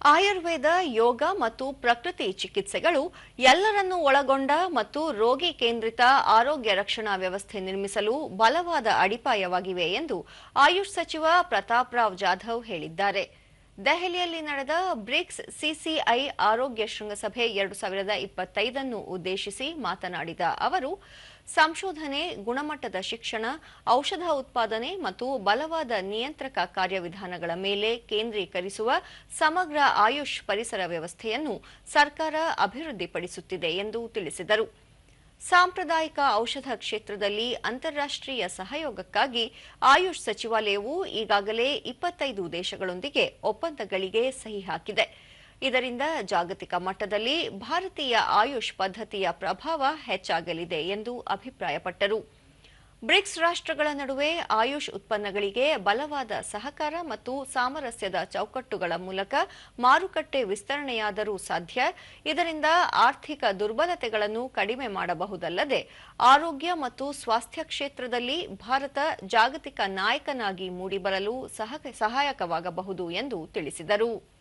ಆಯುರ್ವೇದ, ಯೋಗ ಮತ್ತು ಪ್ರಕೃತಿ ಚಿಕಿತ್ಸೆಗಳು ಎಲ್ಲರನ್ನೂ ಒಳಗೊಂಡ ಮತ್ತು ರೋಗಿ ಕೇಂದ್ರಿತ ಆರೋಗ್ಯ ರಕ್ಷಣಾ ವ್ಯವಸ್ಥೆ ನಿರ್ಮಿಸಲು ಬಲವಾದ ಅಡಿಪಾಯವಾಗಿವೆ ಎಂದು ಆಯುಷ್ ಸಚಿವ ಪ್ರತಾಪ್ ರಾವ್ ಜಾಧವ್ ಹೇಳಿದ್ದಾರೆ. ದೆಹಲಿಯಲ್ಲಿ ನಡೆದ ಬ್ರಿಕ್ಸ್ ಸಿಸಿಐ ಆರೋಗ್ಯ ಶೃಂಗಸಭೆ ಎರಡು ಸಾವಿರದ ಇಪ್ಪತ್ತೈದನ್ನು ಉದ್ದೇಶಿಸಿ ಮಾತನಾಡಿದ ಅವರು, ಸಂಶೋಧನೆ, ಗುಣಮಟ್ಟದ ಶಿಕ್ಷಣ, ಔಷಧ ಉತ್ಪಾದನೆ ಮತ್ತು ಬಲವಾದ ನಿಯಂತ್ರಕ ಕಾರ್ಯವಿಧಾನಗಳ ಮೇಲೆ ಕೇಂದ್ರೀಕರಿಸುವ ಸಮಗ್ರ ಆಯುಷ್ ಪರಿಸರ ವ್ಯವಸ್ಥೆಯನ್ನು ಸರ್ಕಾರ ಅಭಿವೃದ್ಧಿಪಡಿಸುತ್ತಿದೆ ಎಂದು ತಿಳಿಸಿದರು. ಸಾಂಪ್ರದಾಯಿಕ ಔಷಧ ಕ್ಷೇತ್ರದಲ್ಲಿ ಅಂತಾರಾಷ್ಟ್ರೀಯ ಸಹಯೋಗಕ್ಕಾಗಿ ಆಯುಷ್ ಸಚಿವಾಲಯವು ಈಗಾಗಲೇ ಇಪ್ಪತ್ತೈದು ದೇಶಗಳೊಂದಿಗೆ ಒಪ್ಪಂದಗಳಿಗೆ ಸಹಿ ಹಾಕಿದೆ. ಇದರಿಂದ ಜಾಗತಿಕ ಮಟ್ಟದಲ್ಲಿ ಭಾರತೀಯ ಆಯುಷ್ ಪದ್ಧತಿಯ ಪ್ರಭಾವ ಹೆಚ್ಚಾಗಲಿದೆ ಎಂದು ಅಭಿಪ್ರಾಯಪಟ್ಟರು. ಬ್ರಿಕ್ಸ್ ರಾಷ್ಟ್ರಗಳ ನಡುವೆ ಆಯುಷ್ ಉತ್ಪನ್ನಗಳಿಗೆ ಬಲವಾದ ಸಹಕಾರ ಮತ್ತು ಸಾಮರಸ್ಯದ ಚೌಕಟ್ಟುಗಳ ಮೂಲಕ ಮಾರುಕಟ್ಟೆ ವಿಸ್ತರಣೆಯಾದರೂ ಸಾಧ್ಯ. ಇದರಿಂದ ಆರ್ಥಿಕ ದುರ್ಬಲತೆಗಳನ್ನು ಕಡಿಮೆ ಮಾಡಬಹುದಲ್ಲದೆ ಆರೋಗ್ಯ ಮತ್ತು ಸ್ವಾಸ್ಥ್ಯ ಕ್ಷೇತ್ರದಲ್ಲಿ ಭಾರತ ಜಾಗತಿಕ ನಾಯಕನಾಗಿ ಮೂಡಿಬರಲು ಸಹ- ಸಹಾಯಕವಾಗಬಹುದು ಎಂದು ತಿಳಿಸಿದರು.